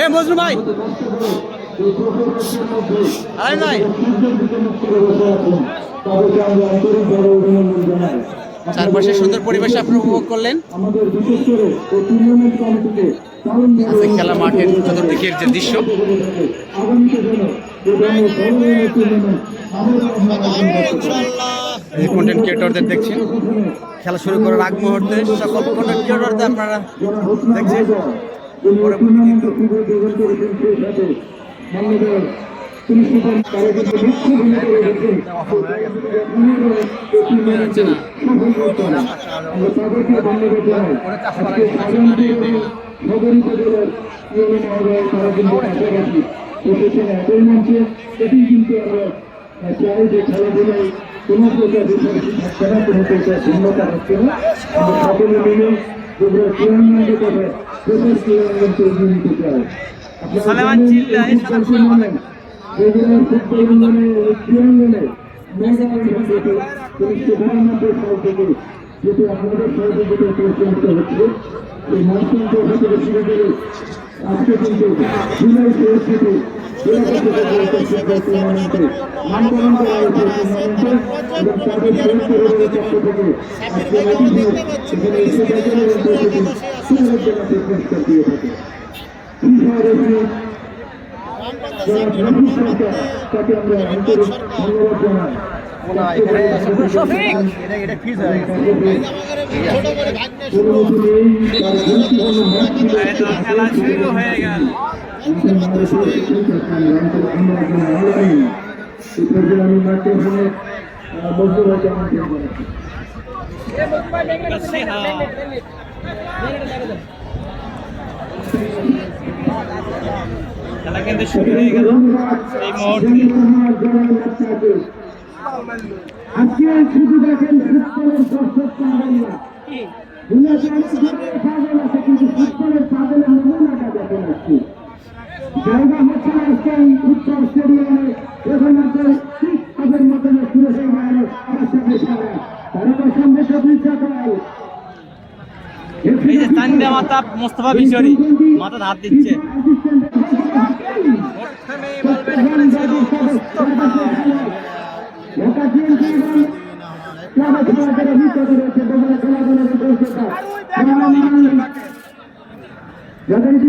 এ, মজনু ভাই। আরে নাই চারপাশে সুন্দর পরিবেশ আপনি উপভোগ করলেন। খেলা মাঠের চতুর্দিকের যে দৃশ্য। কন্টেন্ট ক্রিয়েটরদের দেখছেন। খেলা শুরু করার আগ মুহূর্তে সকল কন্টেন্ট ক্রিয়েটরদের আপনারা দেখছেন। মঞ্চে এটি কিন্তু আমরা চাই যে খেলাধুলায় কোনো প্রকার কোনো প্রকার ভিন্নতা হচ্ছে না আমরা সকলে মিলে যেগুলো টুর্নামেন্টের সালেমান চিল্লায় সাদা ফুল টুর্নামেন্ট রেগুলার ফুটবল যেটি আমাদের পরিচালিত হচ্ছে আজকে কিন্তু তাকে আমরা আন্তরিক ধন্যবাদ জানাই খেলা শুরু হয়ে গেল। খেলা কিন্তু শুরু হয়ে গেল এই মুহূর্তে আজকে শুধু দেখেন ফুটবলের দর্শক পাবেন না পাগল আছে কিন্তু ফুটবলের পাগলের নমুনাটা দেখেন আজকে জায়গা হচ্ছে না আজকে এই ফুটবল স্টেডিয়ামে এখন আপনার ঠিক তাদের মতন শুরু হয়ে গেল আশাকে সারা তারা তো সঙ্গে সবই চাকায় এই যে চান্দা মাতা মোস্তফা বিশরি মাথা হাত দিচ্ছে। যথারীতি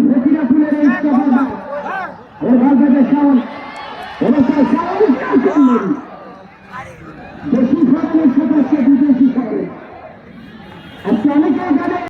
I'm go, let's go.